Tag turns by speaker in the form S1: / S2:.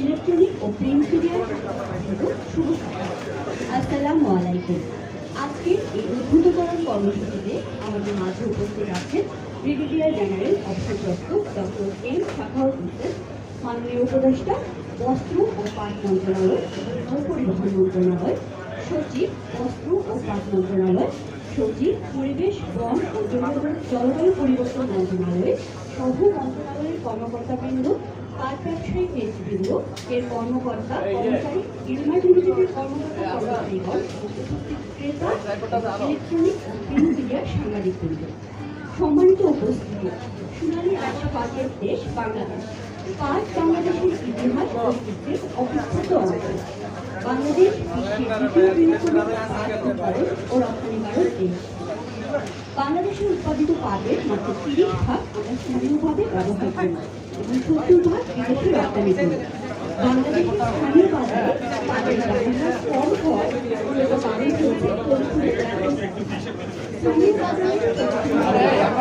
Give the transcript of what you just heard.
S1: Electronic আসসালামু আলাইকুম। আজকের এই উদ্ভূতকরণ কর্মসূচিতে আমাদের মাঝে উপস্থিত আছেন ব্রিগেডিয়ার জেনারেল অবসরপ্রাপ্ত ডক্টর এম শাখাউত হোসেন মাননীয় উপদেষ্টা বস্ত্র ও পাট মন্ত্রণালয় পরিবহন মন্ত্রণালয় সচিব বস্ত্র ও পাট মন্ত্রণালয় সচিব পরিবেশ বন ও জলবায়ু- পরিবর্তন মন্ত্রণালয় সহ মন্ত্রণালয়ের কর্মকর্তাবৃন্দ পাট ব্যবসায়ী নেতৃবৃন্দ এর কর্মকর্তা কর্মচারী ইউনিভার্সিটির কর্মকর্তা কর্মচারীগণ উপস্থিত ক্রেতা ইলেকট্রনিক ও প্রিন্ট মিডিয়ার সাংবাদিকবৃন্দ। সম্মানিত উপস্থিতি সোনালী আশা পাটের দেশ বাংলাদেশ। পাট বাংলাদেশের ইতিহাস ঐতিহ্যের অবিচ্ছেদ্য অংশ। বাংলাদেশ বিশ্বের দ্বিতীয় বৃহত্তম পাট উৎপাদন ও রপ্তানিকারক দেশ। বাংলাদেশে উৎপাদিত পাটের মাত্র তিরিশ ভাগ আমরা স্থানীয়ভাবে ব্যবহার করি এবং সত্তর ভাগ বিদেশে রপ্তানি করি। বাংলাদেশের স্থানীয় বাজারে পাটের ব্যবহার কম হওয়ায় মূলত বাড়ি いい感じ?